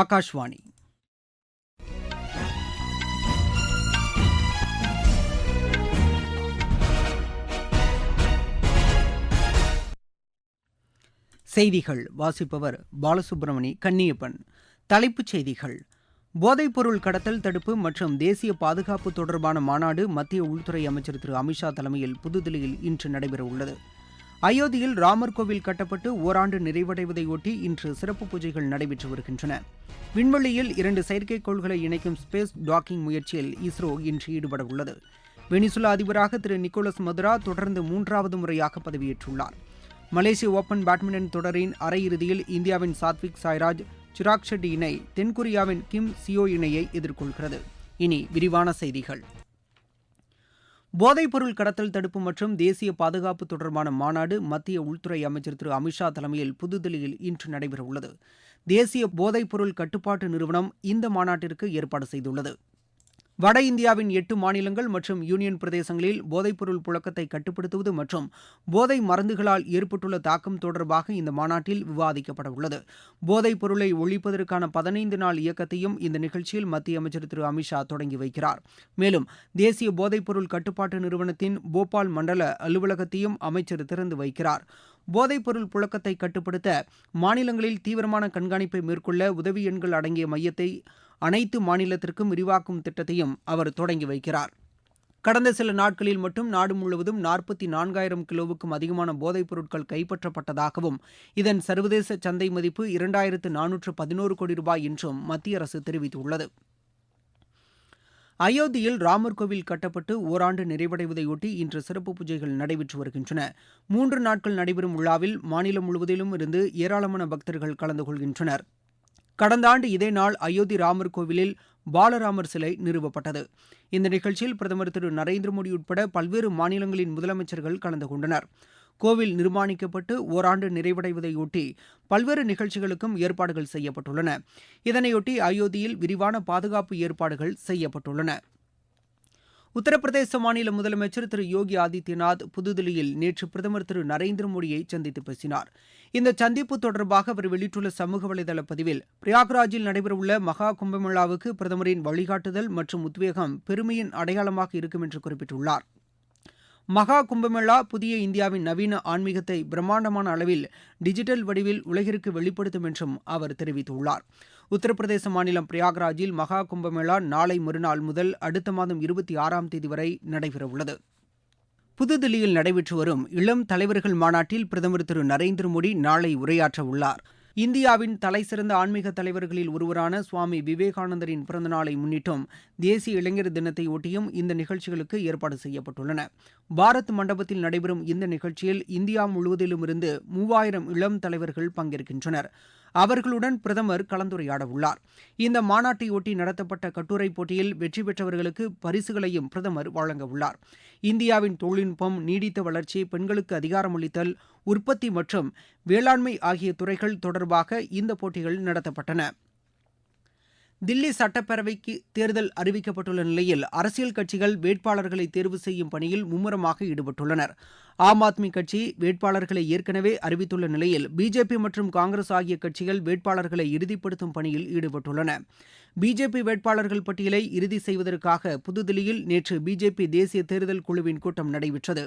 ஆகாஷ்வாணி செய்திகள். வாசிப்பவர் பாலசுப்ரமணி கன்னியப்பன். தலைப்புச் செய்திகள். போதைப்பொருள் கடத்தல் தடுப்பு மற்றும் தேசிய பாதுகாப்பு தொடர்பான மாநாடு மத்திய உள்துறை அமைச்சர் திரு அமித்ஷா தலைமையில் புதுதில்லியில் இன்று நடைபெறவுள்ளது. அயோத்தியில் ராமர் கோவில் கட்டப்பட்டு ஓராண்டு நிறைவடைவதையொட்டி இன்று சிறப்பு பூஜைகள் நடைபெற்று வருகின்றன. விண்வெளியில் இரண்டு செயற்கைக்கோள்களை இணைக்கும் ஸ்பேஸ் டாக்கிங் முயற்சியில் இஸ்ரோ இன்று ஈடுபட உள்ளது வெனிசுலா அதிபராக திரு நிக்கோலஸ் மதுரா தொடர்ந்து மூன்றாவது முறையாக பதவியேற்றுள்ளார். மலேசிய ஓபன் பேட்மிண்டன் தொடரின் அரையிறுதியில் இந்தியாவின் சாத்விக் சாய்ராஜ் சிராக் ஷெட்டி இணை தென்கொரியாவின் கிம் சியோ இணையை எதிர்கொள்கிறது. இனி விரிவான செய்திகள். போதைப்பொருள் கடத்தல் தடுப்பு மற்றும் தேசிய பாதுகாப்பு தொடர்பான மாநாடு மத்திய உள்துறை அமைச்சர் திரு அமித்ஷா தலைமையில் புதுதில்லியில் இன்று நடைபெறவுள்ளது. தேசிய போதைப்பொருள் கட்டுப்பாட்டு நிறுவனம் இந்த மாநாட்டிற்கு ஏற்பாடு செய்துள்ளது. வட இந்தியாவின் எட்டு மாநிலங்கள் மற்றும் யூனியன் பிரதேசங்களில் போதைப்பொருள் புழக்கத்தை கட்டுப்படுத்துவது மற்றும் போதை மருந்துகளால் ஏற்பட்டுள்ள தாக்கம் தொடர்பாக இந்த மாநாட்டில் விவாதிக்கப்பட உள்ளது போதைப் பொருளை ஒழிப்பதற்கான பதினைந்து நாள் இயக்கத்தையும் இந்த நிகழ்ச்சியில் மத்திய அமைச்சர் திரு. அமித்ஷா தொடங்கி வைக்கிறார். மேலும் தேசிய போதைப்பொருள் கட்டுப்பாட்டு நிறுவனத்தின் போபால் மண்டல அலுவலகத்தையும் அமைச்சர் திறந்து வைக்கிறார். போதைப்பொருள் புழக்கத்தை கட்டுப்படுத்த மாநிலங்களில் தீவிரமான கண்காணிப்பை மேற்கொள்ள உதவி எண்கள் அடங்கிய மையத்தை அனைத்து மாநிலத்திற்கும் விரிவாக்கும் திட்டத்தையும் அவர் தொடங்கி வைக்கிறார். கடந்த சில நாட்களில் மட்டும் நாடு முழுவதும் நாற்பத்தி நான்காயிரம் கிலோவுக்கும் அதிகமான போதைப் பொருட்கள் கைப்பற்றப்பட்டதாகவும் இதன் சர்வதேச சந்தை மதிப்பு இரண்டாயிரத்து நானூற்று பதினோரு கோடி ரூபாய் என்றும் மத்திய அரசு தெரிவித்துள்ளது. அயோத்தியில் ராமர் கோவில் கட்டப்பட்டு ஓராண்டு நிறைவடைவதையொட்டி இன்று சிறப்பு பூஜைகள் நடைபெற்று வருகின்றன. மூன்று நாட்கள் நடைபெறும் விழாவில் மாநிலம் முழுவதிலும் இருந்து ஏராளமான பக்தர்கள் கலந்து கொள்கின்றனர். கடந்த ஆண்டு இதே நாள் அயோத்தி ராமர் கோவிலில் பாலராமர் சிலை நிறுவப்பட்டது. இந்த நிகழ்ச்சியில் பிரதமர் திரு நரேந்திர மோடி உட்பட பல்வேறு மாநிலங்களின் முதலமைச்சர்கள் கலந்து கொண்டனர். கோவில் நிர்மாணிக்கப்பட்டு ஓராண்டு நிறைவடைவதையொட்டி பல்வேறு நிகழ்ச்சிகளுக்கும் ஏற்பாடுகள் செய்யப்பட்டுள்ளன. இதனையொட்டி அயோத்தியில் விரிவான பாதுகாப்பு ஏற்பாடுகள் செய்யப்பட்டுள்ளன. உத்தரப்பிரதேச மாநில முதலமைச்சர் திரு யோகி ஆதித்யநாத் புதுதில்லியில் நேற்று பிரதமர் திரு நரேந்திர மோடியை சந்தித்து பேசினார். இந்த சந்திப்பு தொடர்பாக அவர் வெளியிட்டுள்ள சமூக வலைதள பதிவில் பிரயாக்ராஜில் நடைபெறவுள்ள மகா கும்பமேளாவுக்கு பிரதமரின் வழிகாட்டுதல் மற்றும் உத்வேகம் பெருமையின் அடையாளமாக இருக்கும் என்று குறிப்பிட்டுள்ளார். மகா கும்பமேளா புதிய இந்தியாவின் நவீன ஆன்மீகத்தை பிரம்மாண்டமான அளவில் டிஜிட்டல் வடிவில் உலகிற்கு வெளிப்படுத்தும் என்றும் அவர் தெரிவித்துள்ளார். உத்தரப்பிரதேச மாநிலம் பிரயாக்ராஜில் மகா கும்பமேளா நாளை மறுநாள் முதல் அடுத்த மாதம் இருபத்தி ஆறாம் தேதி வரை நடைபெறவுள்ளது. புதுதில்லியில் நடைபெற்று வரும் இளம் தலைவர்கள் மாநாட்டில் பிரதமர் திரு நரேந்திர மோடி நாளை உரையாற்றவுள்ளார். இந்தியாவின் தலைசிறந்த ஆன்மீக தலைவர்களில் ஒருவரான சுவாமி விவேகானந்தரின் பிறந்தநாளை முன்னிட்டும் தேசிய இளைஞர் தினத்தை ஒட்டியும் இந்த நிகழ்ச்சிகளுக்கு ஏற்பாடு செய்யப்பட்டுள்ளன. பாரத் மண்டபத்தில் நடைபெறும் இந்த நிகழ்ச்சியில் இந்தியா முழுவதிலுமிருந்து மூவாயிரம் இளம் தலைவர்கள் பங்கேற்கின்றனர். அவர்களுடன் பிரதமர் கலந்துரையாட உள்ளார் இந்த மாநாட்டையொட்டி நடத்தப்பட்ட கட்டுரை போட்டியில் வெற்றி பெற்றவர்களுக்கு பரிசுகளையும் பிரதமர் வழங்கவுள்ளார். இந்தியாவின் தொழில்நுட்பம் நீடித்த வளர்ச்சி பெண்களுக்கு அதிகாரமளித்தல் உற்பத்தி மற்றும் வேளாண்மை ஆகிய துறைகள் தொடர்பாக இந்த போட்டிகள் நடத்தப்பட்டன. தில்லி சட்டப்பேரவைக்கு தேர்தல் அறிவிக்கப்பட்டுள்ள நிலையில் அரசியல் கட்சிகள் வேட்பாளர்களை தேர்வு செய்யும் பணியில் மும்முரமாக ஈடுபட்டுள்ளனர். ஆம் ஆத்மி கட்சி வேட்பாளர்களை ஏற்கனவே அறிவித்துள்ள நிலையில் பிஜேபி மற்றும் காங்கிரஸ் ஆகிய கட்சிகள் வேட்பாளர்களை இறுதிப்படுத்தும் பணியில் ஈடுபட்டுள்ளன. பிஜேபி வேட்பாளர்கள் பட்டியலை இறுதி செய்வதற்காக புதுதில்லியில் நேற்று பிஜேபி தேசிய தேர்தல் குழுவின் கூட்டம் நடைபெற்றது.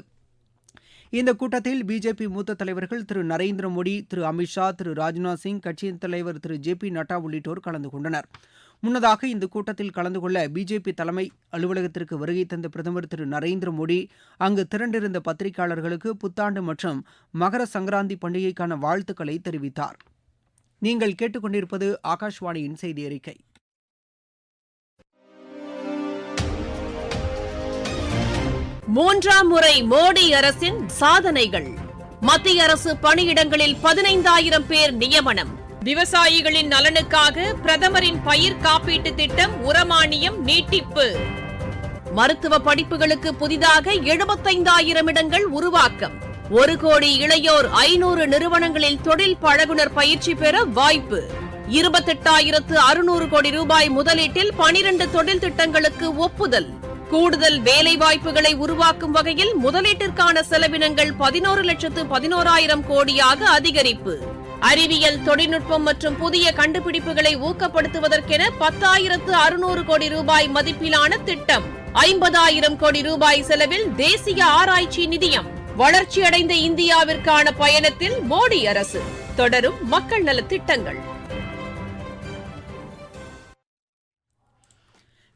இந்த கூட்டத்தில் பிஜேபி மூத்த தலைவர்கள் திரு நரேந்திர மோடி திரு அமித்ஷா திரு ராஜ்நாத் சிங் கட்சியின் தலைவர் திரு ஜே பி நட்டா உள்ளிட்டோர் கலந்து கொண்டனர். முன்னதாக இந்த கூட்டத்தில் கலந்து கொள்ள பிஜேபி தலைமை அலுவலகத்திற்கு வருகை தந்த பிரதமர் திரு நரேந்திர மோடி அங்கு திரண்டிருந்த பத்திரிகையாளர்களுக்கு புத்தாண்டு மற்றும் மகர சங்கராந்தி பண்டிகைக்கான வாழ்த்துக்களை தெரிவித்தார். நீங்கள் கேட்டுக்கொண்டிருப்பது ஆகாஷ்வாணியின் செய்தி அறிக்கை. மூன்றாம் முறை மோடி அரசின் சாதனைகள். மத்திய அரசு பணியிடங்களில் பதினைந்தாயிரம் பேர் நியமனம். விவசாயிகளின் நலனுக்காக பிரதமரின் பயிர் காப்பீட்டு திட்டம் உரமானியம் நீட்டிப்பு. மருத்துவ படிப்புகளுக்கு புதிதாக எழுபத்தைந்தாயிரம் இடங்கள் உருவாக்கம். ஒரு கோடி இளையோர் ஐநூறு நிறுவனங்களில் தொழில் பழகுனர் பயிற்சி பெற வாய்ப்பு. இருபத்தெட்டாயிரத்து அறுநூறு கோடி ரூபாய் முதலீட்டில் பனிரண்டு தொழில் திட்டங்களுக்கு ஒப்புதல். கூடுதல் வேலை வாய்ப்புகளை உருவாக்கும் வகையில் முதலீட்டிற்கான செலவினங்கள் பதினோரு லட்சத்து பதினோராயிரம் கோடியாக அதிகரிப்பு. அறிவியல் தொழில்நுட்பம் மற்றும் புதிய கண்டுபிடிப்புகளை ஊக்கப்படுத்துவதற்கென பத்தாயிரத்து அறுநூறு கோடி ரூபாய் மதிப்பிலான திட்டம். ஐம்பதாயிரம் கோடி ரூபாய் செலவில் தேசிய ஆராய்ச்சி நிதியம். வளர்ச்சியடைந்த இந்தியாவிற்கான பயணத்தில் மோடி அரசு. தொடரும் மக்கள் நலத் திட்டங்கள்.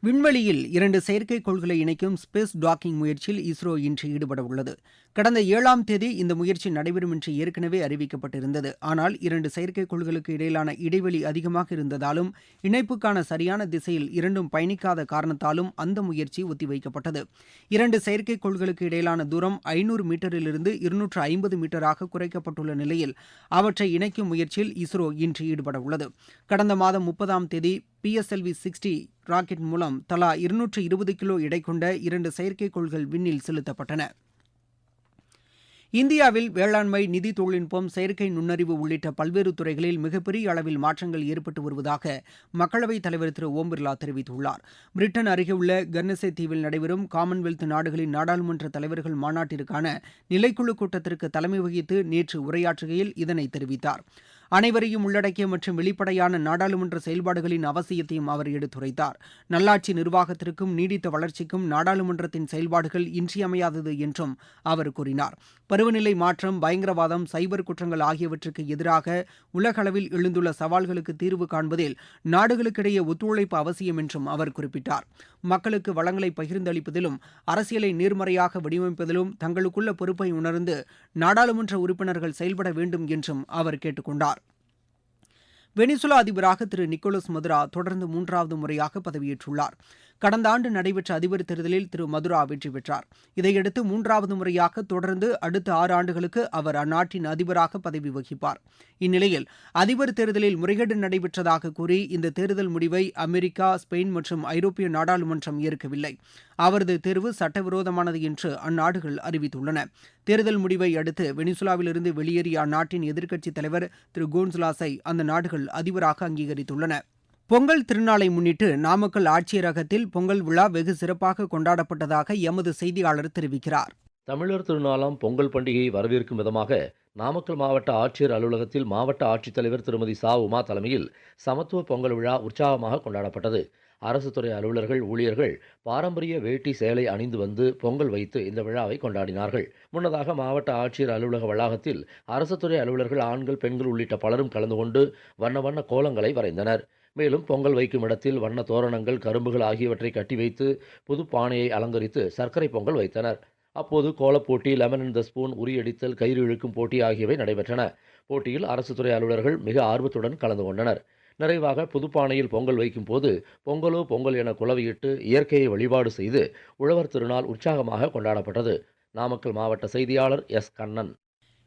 விண்வெளியில் இரண்டு செயற்கைக்கோள்களை இணைக்கும் ஸ்பேஸ் டாக்கிங் முயற்சியில் இஸ்ரோ இன்று ஈடுபட உள்ளது கடந்த ஏழாம் தேதி இந்த முயற்சி நடைபெறும் என்று ஏற்கனவே அறிவிக்கப்பட்டிருந்தது. ஆனால் இரண்டு செயற்கைக்கோள்களுக்கு இடையிலான இடைவெளி அதிகமாக இருந்ததாலும் இணைப்புக்கான சரியான திசையில் இரண்டும் பயணிக்காத காரணத்தாலும் அந்த முயற்சி ஒத்திவைக்கப்பட்டது. இரண்டு செயற்கைக்கோள்களுக்கு இடையிலான தூரம் ஐநூறு மீட்டரிலிருந்து இருநூற்று ஐம்பது மீட்டராக குறைக்கப்பட்டுள்ள நிலையில் அவற்றை இணைக்கும் முயற்சியில் இஸ்ரோ இன்று ஈடுபட உள்ளது கடந்த மாதம் முப்பதாம் தேதி பிஎஸ்எல்வி சிக்ஸ்டி ராக்கெட் மூலம் தலா இருநூற்று இருபது கிலோ எடை கொண்ட இரண்டு செயற்கைக்கோள்கள் விண்ணில் செலுத்தப்பட்டன. இந்தியாவில் வேளாண்மை நிதி தொழில்நுட்பம் செயற்கை நுண்ணறிவு உள்ளிட்ட பல்வேறு துறைகளில் மிகப்பெரிய அளவில் மாற்றங்கள் ஏற்பட்டு வருவதாக மக்களவைத் தலைவர் திரு ஓம் பிர்லா தெரிவித்துள்ளார். பிரிட்டன் அருகே உள்ள கர்னசே தீவில் நடைபெறும் காமன்வெல்த் நாடுகளின் நாடாளுமன்ற தலைவர்கள் மாநாட்டிற்கான நிலைக்குழு கூட்டத்திற்கு தலைமை வகித்து நேற்று உரையாற்றுகையில் இதனை தெரிவித்தார். அனைவரையும் உள்ளடக்கிய மற்றும் வெளிப்படையான நாடாளுமன்ற செயல்பாடுகளின் அவசியத்தையும் அவர் எடுத்துரைத்தார். நல்லாட்சி நிர்வாகத்திற்கும் நீடித்த வளர்ச்சிக்கும் நாடாளுமன்றத்தின் செயல்பாடுகள் இன்றியமையாதது என்றும் அவர் கூறினார். பருவநிலை மாற்றம் பயங்கரவாதம் சைபர் குற்றங்கள் ஆகியவற்றுக்கு எதிராக உலகளவில் எழுந்துள்ள சவால்களுக்கு தீர்வு காண்பதில் நாடுகளுக்கிடையே ஒத்துழைப்பு அவசியம் என்றும் அவர் குறிப்பிட்டார். மக்களுக்கு வளங்களை பகிர்ந்தளிப்பதிலும் அரசியலை நேர்மறையாக வடிவமைப்பதிலும் தங்களுக்குள்ள பொறுப்பை உணர்ந்து நாடாளுமன்ற உறுப்பினர்கள் செயல்பட வேண்டும் என்றும் அவர் கேட்டுக்கொண்டார். வெனிசுலா அதிபராக திரு நிக்கோலஸ் மதுரா தொடர்ந்து மூன்றாவது முறையாக பதவியேற்றுள்ளார். கடந்த ஆண்டு நடைபெற்ற அதிபர் தேர்தலில் திரு மதுரா வெற்றி பெற்றார். இதையடுத்து மூன்றாவது முறையாக தொடர்ந்து அடுத்த ஆறு ஆண்டுகளுக்கு அவர் அந்நாட்டின் அதிபராக பதவி வகிப்பார். இந்நிலையில் அதிபர் தேர்தலில் முறைகேடு நடைபெற்றதாக கூறி இந்த தேர்தல் முடிவை அமெரிக்கா ஸ்பெயின் மற்றும் ஐரோப்பிய நாடாளுமன்றம் ஏற்கவில்லை. அவரது தேர்வு சட்டவிரோதமானது என்று அந்நாடுகள் அறிவித்துள்ளன. தேர்தல் முடிவை அடுத்து வெனிசுலாவிலிருந்து வெளியேறிய அந்நாட்டின் எதிர்க்கட்சித் தலைவர் திரு கோன்சுலாஸை அந்த நாடுகள் அதிபராக அங்கீகரித்துள்ளன. பொங்கல் திருநாளை முன்னிட்டு நாமக்கல் ஆட்சியரகத்தில் பொங்கல் விழா வெகு சிறப்பாக கொண்டாடப்பட்டதாக எமது செய்தியாளர் தெரிவிக்கிறார். தமிழர் திருநாளாம் பொங்கல் பண்டிகையை வரவேற்கும் விதமாக நாமக்கல் மாவட்ட ஆட்சியர் அலுவலகத்தில் மாவட்ட ஆட்சித்தலைவர் திருமதி சா. உமா தலைமையில் சமத்துவ பொங்கல் விழா உற்சாகமாக கொண்டாடப்பட்டது. அரசு துறை அலுவலர்கள் ஊழியர்கள் பாரம்பரிய வேட்டி சேலை அணிந்து வந்து பொங்கல் வைத்து இந்த விழாவை கொண்டாடினார்கள். முன்னதாக மாவட்ட ஆட்சியர் அலுவலக வளாகத்தில் அரசு துறை அலுவலர்கள் ஆண்கள் பெண்கள் உள்ளிட்ட பலரும் கலந்து கொண்டு வண்ண வண்ண கோலங்களை வரைந்தனர். மேலும் பொங்கல் வைக்கும் இடத்தில் வண்ண தோரணங்கள் கரும்புகள் ஆகியவற்றை கட்டி வைத்து புது பானையை அலங்கரித்து சர்க்கரை பொங்கல் வைத்தனர். அப்போது கோலப்போட்டி லெமன் இன் த ஸ்பூன் உரியடித்தல் கயிறு இழுக்கும் போட்டி ஆகியவை நடைபெற்றன. போட்டியில் அரசு துறை அலுவலர்கள் மிக ஆர்வத்துடன் கலந்து கொண்டனர். நிறைவாக புதுப்பானையில் பொங்கல் வைக்கும் போது பொங்கலோ பொங்கல் என குலவையிட்டு இயற்கையை வழிபாடு செய்து உழவர் திருநாள் உற்சாகமாக கொண்டாடப்பட்டது. நாமக்கல் மாவட்ட செய்தியாளர் எஸ். கண்ணன்.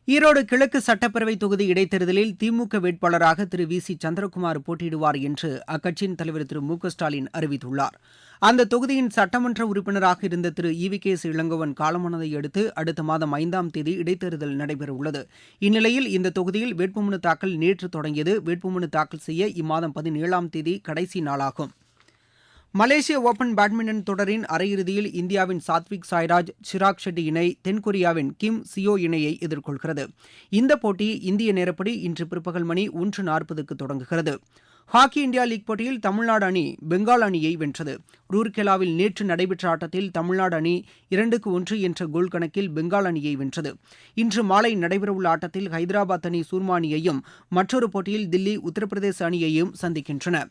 ஈரோடு கிழக்கு சட்டப்பேரவை தொகுதி இடைத்தேர்தலில் திமுக வேட்பாளராக திரு வி சி சந்திரகுமார் போட்டியிடுவார் என்று அக்கட்சியின் தலைவர் திரு மு க ஸ்டாலின் அறிவித்துள்ளார். அந்த தொகுதியின் சட்டமன்ற உறுப்பினராக இருந்த Thiru E V K S Elangovan காலமானதை அடுத்து அடுத்த மாதம் ஐந்தாம் தேதி இடைத்தேர்தல் நடைபெறவுள்ளது. இந்நிலையில் இந்த தொகுதியில் வேட்புமனு தாக்கல் நேற்று தொடங்கியது. வேட்புமனு தாக்கல் செய்ய இம்மாதம் பதினேழாம் தேதி கடைசி நாளாகும். மலேசிய ஓபன் பேட்மிண்டன் தொடரின் அரையிறுதியில் இந்தியாவின் சாத்விக் சாய்ராஜ் சிராக் ஷெட்டி இணை தென்கொரியாவின் கிம் சியோ இணையை எதிர்கொள்கிறது. இந்த போட்டி இந்திய நேரப்படி இன்று பிற்பகல் மணி ஒன்று நாற்பதுக்கு தொடங்குகிறது. ஹாக்கி இந்தியா லீக் போட்டியில் தமிழ்நாடு அணி பெங்கால் அணியை வென்றது. ரூர்கெலாவில் நேற்று நடைபெற்ற ஆட்டத்தில் தமிழ்நாடு அணி இரண்டுக்கு ஒன்று என்ற கோல் கணக்கில் பெங்கால் அணியை வென்றது. இன்று மாலை நடைபெறவுள்ள ஆட்டத்தில் ஹைதராபாத் அணி சூர்மா அணியையும் மற்றொரு போட்டியில் தில்லி உத்தரப்பிரதேச அணியையும் சந்திக்கின்றன.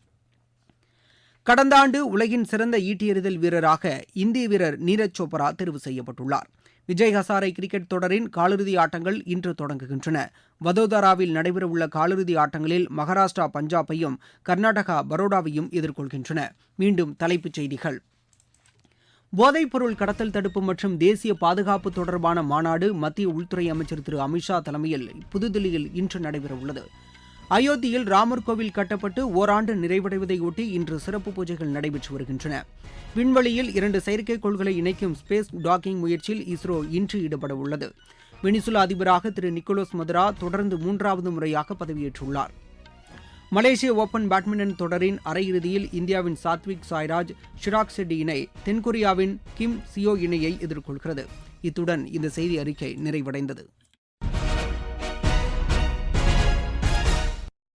கடந்த ஆண்டு உலகின் சிறந்த ஈட்டியறிதல் வீரராக இந்திய வீரர் நீரஜ் சோப்ரா தேர்வு செய்யப்பட்டுள்ளார். விஜய் ஹசாரை கிரிக்கெட் தொடரின் காலிறுதி ஆட்டங்கள் இன்று தொடங்குகின்றன. வதோதராவில் நடைபெறவுள்ள காலிறுதி ஆட்டங்களில் மகாராஷ்டிரா பஞ்சாபையும் கர்நாடகா பரோடாவையும் எதிர்கொள்கின்றன. மீண்டும் தலைப்புச் செய்திகள். போதைப்பொருள் கடத்தல் தடுப்பு மற்றும் தேசிய பாதுகாப்பு தொடர்பான மாநாடு மத்திய உள்துறை அமைச்சர் திரு அமித்ஷா தலைமையில் புதுதில்லியில் இன்று நடைபெறவுள்ளது. அயோத்தியில் ராமர் கோவில் கட்டப்பட்டு ஓராண்டு நிறைவடைவதையொட்டி இன்று சிறப்பு பூஜைகள் நடைபெற்று வருகின்றன. விண்வெளியில் இரண்டு செயற்கைக்கோள்களை இணைக்கும் ஸ்பேஸ் டாக்கிங் முயற்சியில் இஸ்ரோ இன்று ஈடுபட உள்ளது. வெனிசுலா அதிபராக திரு நிக்கோலஸ் மதுரா தொடர்ந்து மூன்றாவது முறையாக பதவியேற்றுள்ளார். மலேசிய ஓபன் பேட்மிண்டன் தொடரின் அரையிறுதியில் இந்தியாவின் சாத்விக் சாய்ராஜ் ஷிராக் செட்டி இணை தென்கொரியாவின் கிம் சியோ இணையை எதிர்கொள்கிறது. இத்துடன் இந்த செய்தி அறிக்கை நிறைவடைந்தது.